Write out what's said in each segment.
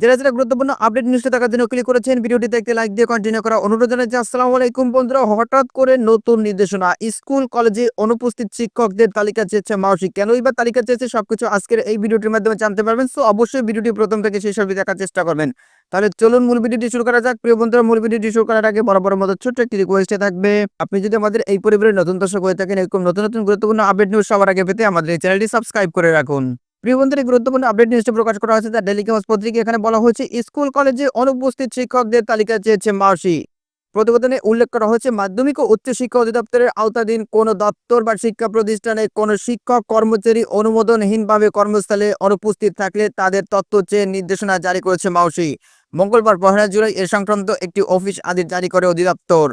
যারা যারা গুরুত্বপূর্ণ আপডেট নিউজটা দেখার জন্য ক্লিক করেছেন, ভিডিওটিতে একটি লাইক দিয়ে কন্টিনিউ করা অনুরোধ জানাচ্ছি। আসসালামু আলাইকুম বন্ধুরা, হঠাৎ করে নতুন নির্দেশনা, স্কুল কলেজে অনুপস্থিত শিক্ষকদের তালিকা চেয়েছে মাউসি কেনই বা তালিকা চেয়েছে সবকিছু আজকের এই ভিডিওটির মাধ্যমে জানতে পারবেন। সো অবশ্যই ভিডিওটি প্রথম থেকে শেষ অবধি দেখার চেষ্টা করবেন। তাহলে চলুন মূল ভিডিওটি শুরু করা যাক। প্রিয় বন্ধুরা, মূল ভিডিওটি শুরু করার আগে বড় বড় মতো ছোট্ট একটি রিকোয়েস্টে থাকবে, আপনি যদি আমাদের এই পরিবারের নতুন দর্শক হয়ে থাকেন, এরকম নতুন নতুন গুরুত্বপূর্ণ আপডেট নিউজ সবার আগে পেতে আমাদের এই চ্যানেলটি সাবস্ক্রাইব করে রাখুন। প্রিয় গুরুত্বপূর্ণ আপডেট নিউজটি প্রকাশ করা হয়েছে। তার ডেলি পত্রিকা এখানে বলা হয়েছে, স্কুল, কলেজে অনুপস্থিত শিক্ষকদের তালিকা চেয়েছে মার্সি প্রতিবেদনে উল্লেখ করা হয়েছে, মাধ্যমিক ও উচ্চ শিক্ষা অধিদপ্তরের আওতাধীন কোনো দপ্তর বা শিক্ষা প্রতিষ্ঠানে কোনো শিক্ষক, কর্মচারী অনুমোদনহীনভাবে কর্মস্থলে অনুপস্থিত থাকলে তাদের তথ্য চেয়ে নির্দেশনা জারি করেছে মাউসি মঙ্গলবার পহেলা জুলাই এ সংক্রান্ত একটি অফিস আদেশ জারি করে অধিদপ্তর।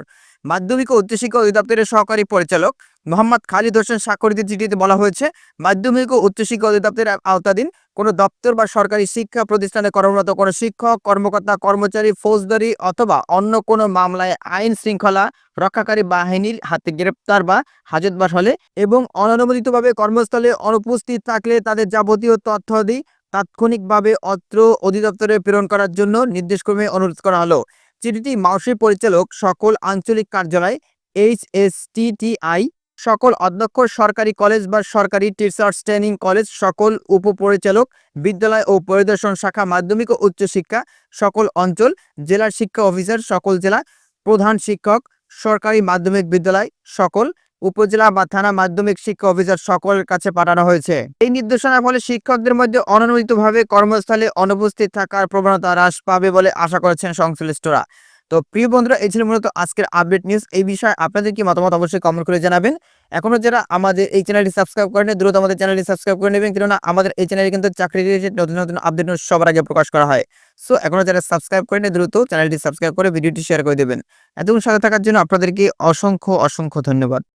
মাধ্যমিক ও উচ্চশিক্ষা অধিদপ্তরের সহকারী পরিচালক মোহাম্মদ খালিদ হোসেন স্বাক্ষরিত চিঠিতে বলা হয়েছে, মাধ্যমিক ও উচ্চশিক্ষা অধিদপ্তরের আওতাধীন কোনো দপ্তর বা সরকারি শিক্ষা প্রতিষ্ঠানে কর্মরত কোনো শিক্ষক, কর্মকর্তা, কর্মচারী, ফৌজদারি অথবা অন্য কোনো মামলায় আইন শৃঙ্খলা রক্ষাকারী বাহিনীর হাতে গ্রেপ্তার বা হাজতবাস হলে এবং অননুমোদিতভাবে কর্মস্থলে অনুপস্থিত থাকলে তাদের যাবতীয় তথ্যাদি তাৎক্ষণিকভাবে অত্র অধিদপ্তরে প্রেরণ করার জন্য নির্দেশক্রমে অনুরোধ করা হলো। চিঠিটি মাউসি পরিচালক সকল আঞ্চলিক কার্যালয় এইচ এস টিটিআই সকল অধ্যক্ষ সরকারি কলেজ বা সরকারি টিচার্স ট্রেনিং কলেজ, সকল উপপরিচালক বিদ্যালয় ও পরিদর্শন শাখা, মাধ্যমিক ও উচ্চশিক্ষা সকল অঞ্চল, জেলার শিক্ষা অফিসার, সকল জেলা প্রধান শিক্ষক, সরকারি মাধ্যমিক বিদ্যালয়, সকল উপজেলা বা থানা মাধ্যমিক শিক্ষা অফিসার সকলের কাছে পাঠানো হয়েছে। এই নির্দেশনার ফলে শিক্ষকদের মধ্যে অননুমোদিতভাবে কর্মস্থলে অনুপস্থিত থাকার প্রবণতা হ্রাস পাবে বলে আশা করেছেন সংশ্লিষ্টরা। তো প্রিয় বন্ধুরা, এই ছিল মূলত আজকের আপডেট নিউজ। এই বিষয়ে আপনাদের কি মতামত অবশ্যই কমেন্ট করে জানাবেন। এখনও যারা আমাদের এই চ্যানেলটি সাবস্ক্রাইব করেন দ্রুত আমাদের চ্যানেলটি সাবস্ক্রাইব করে নেবেন। কেননা আমাদের এই চ্যানেলে কিন্তু চাকরি রিলেটেড নতুন নতুন আপডেট সবার আগে প্রকাশ করা হয়। সো এখনও যারা সাবস্ক্রাইব করেন দ্রুত চ্যানেলটি সাবস্ক্রাইব করে ভিডিওটি শেয়ার করে দেবেন। এতক্ষণ সাথে থাকার জন্য আপনাদেরকে অসংখ্য অসংখ্য ধন্যবাদ।